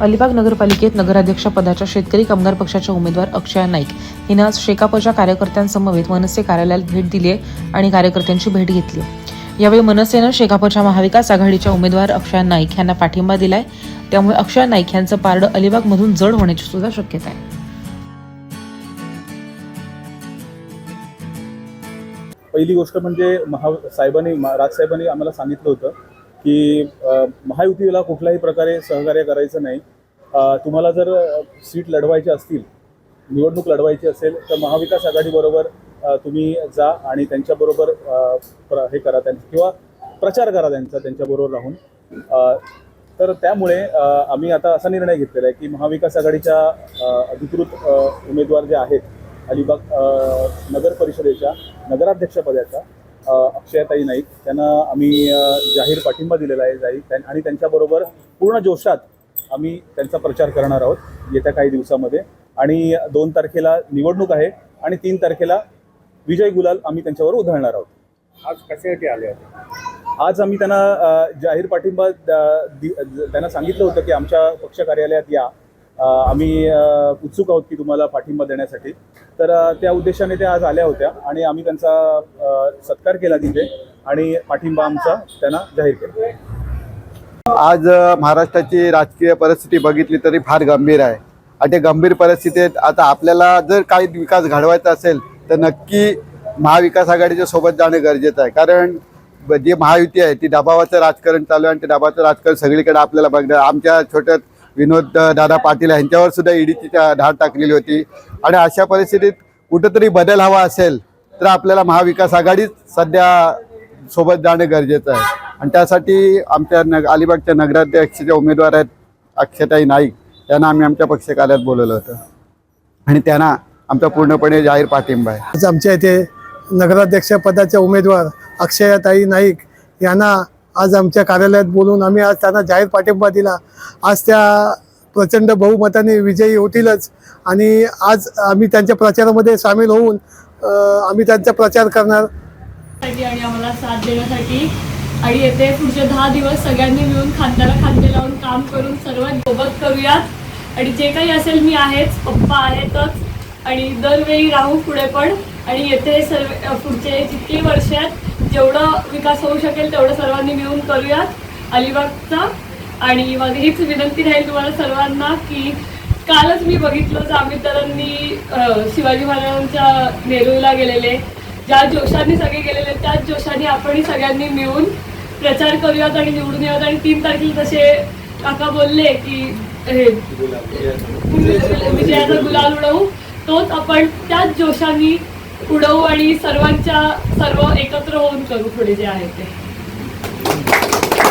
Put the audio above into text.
अलिबाग नगरपालिकेत नगराध्यक्षपदाच्या शेतकरी कामगार पक्षाच्या उमेदवार अक्षया नाईक. हिनं आज शेकापच्या कार्यकर्त्यांसमवेत मनसे कार्यालयात भेट दिली आहे आणि कार्यकर्त्यांची भेट घेतली यावेळी मनसेनं शेकापच्या महाविकास आघाडीच्या उमेदवार अक्षय नाईक यांना पाठिंबा दिलाय. त्यामुळे अक्षय नाईक यांचं पारडं अलिबागमधून जड होण्याची सुद्धा शक्यता आहे. पहिली गोष्ट म्हणजे महा साहेबांनी मा- राजसाहेबांनी आम्हाला सांगितलं होतं की महायुतीला कुठल्याही प्रकारे सहकार्य करायचं नाही. तुम्हाला जर सीट लढवायची असतील निवडणूक लढवायची असेल तर महाविकास आघाडीबरोबर तुम्ही जा आणि त्यांच्याबरोबर प्र- हे करा त्यांचं किंवा प्रचार करा त्यांचा त्यांच्याबरोबर राहून. तर त्यामुळे आम्ही आता असा निर्णय घेतलेला आहे की महाविकास आघाडीच्या अधिकृत उमेदवार जे आहेत अलिबाग नगर परिषदेच्या नगराध्यक्षपदाच्या अक्षयाताई नाईक त्यांना आम्ही जाहीर पाठिंबा दिलेला आहे जाहीर. त्यां- आणि त्यांच्याबरोबर पूर्ण जोशात आम्ही त्यांचा प्रचार करणार आहोत येत्या काही दिवसामध्ये. आणि दोन तारखेला निवडणूक आहे आणि तीन तारखेला विजय गुलाल आम्ही त्यांच्यावर उधळणार आहोत. आज कशासाठी आले होते? आज आम्ही त्यांना जाहीर पाठिंबा त्यांना सांगितलं होतं की आमच्या पक्ष कार्यालयात या. आम्ही उत्सुक आहोत की तुम्हाला पाठिंबा देण्यासाठी. तर त्या उद्देशाने त्या आज आल्या होत्या आणि आम्ही त्यांचा सत्कार केला तिथे आणि पाठिंबा आमचा त्यांना जाहीर केला. आज महाराष्ट्राची राजकीय परिस्थिती बघितली तरी फार गंभीर आहे. आणि त्या गंभीर परिस्थितीत आता आपल्याला जर काही विकास घडवायचा असेल तर नक्की महाविकास आघाडीच्या सोबत जाणं गरजेचं आहे. कारण जी महायुती आहे ती दबावाचं राजकारण चालू आहे आणि ते दबावाचं राजकारण सगळीकडे आपल्याला बघणार आमच्या छोट्या विनोद दादा पाटील यांच्यावर सुद्धा ईडीची धाड टाकलेली होती. आणि अशा परिस्थितीत कुठंतरी बदल हवा असेल तर आपल्याला महाविकास आघाडीच सध्या सोबत जाणं गरजेचं आहे. आणि त्यासाठी आमच्या नग अलिबागच्या नगराध्यक्षाच्या उमेदवार आहेत अक्षताई नाईक. त्यांना आम्ही आमच्या पक्ष कार्यात बोलवलं होतं. आणि त्यांना आमचा पूर्णपणे जाहीर पाठिंबा आहे. आमच्या इथे नगराध्यक्षपदाच्या उमेदवार अक्षयाताई नाईक यांना आज आमच्या कार्यालयात बोलून आम्ही आज त्यांना जाहीर पाठिंबा दिला. आज त्या प्रचंड बहुमताने विजयी होतीलच. आणि आज आम्ही त्यांच्या प्रचारामध्ये सामील होऊन आम्ही त्यांचा प्रचार करणार. आणि आम्हाला साथ देण्यासाठी आणि येते पुढचे दहा दिवस सगळ्यांनी मिळून खांद्याला खांदे लावून काम करून सर्वात सोबत करूयात. आणि जे काही असेल मी आहेच पप्पा आहेतच. आणि दरवेळी राहू पुढे पण. आणि येते सर्व पुढचे जितके वर्ष आहेत जेवढं विकास होऊ शकेल तेवढं सर्वांनी मिळून करूयात अलिबागचा. आणि माझी हीच विनंती राहील तुम्हाला सर्वांना की कालच मी बघितलं जामीदारांनी शिवाजी महाराजांच्या नेरूळला गेलेले. ज्या जोशाने सगळे गेलेले त्याच जोशाने आपणही सगळ्यांनी मिळून प्रचार करूयात आणि निवडून यात आणि तीन तारखेला जसे काका बोलले की हे, विजयाचा गुलाल उडवू. तोच आपण त्याच जोशाने उडवू आणि सर्वांच्या सर्व एकत्र होऊन करू पुढे जे आहे ते.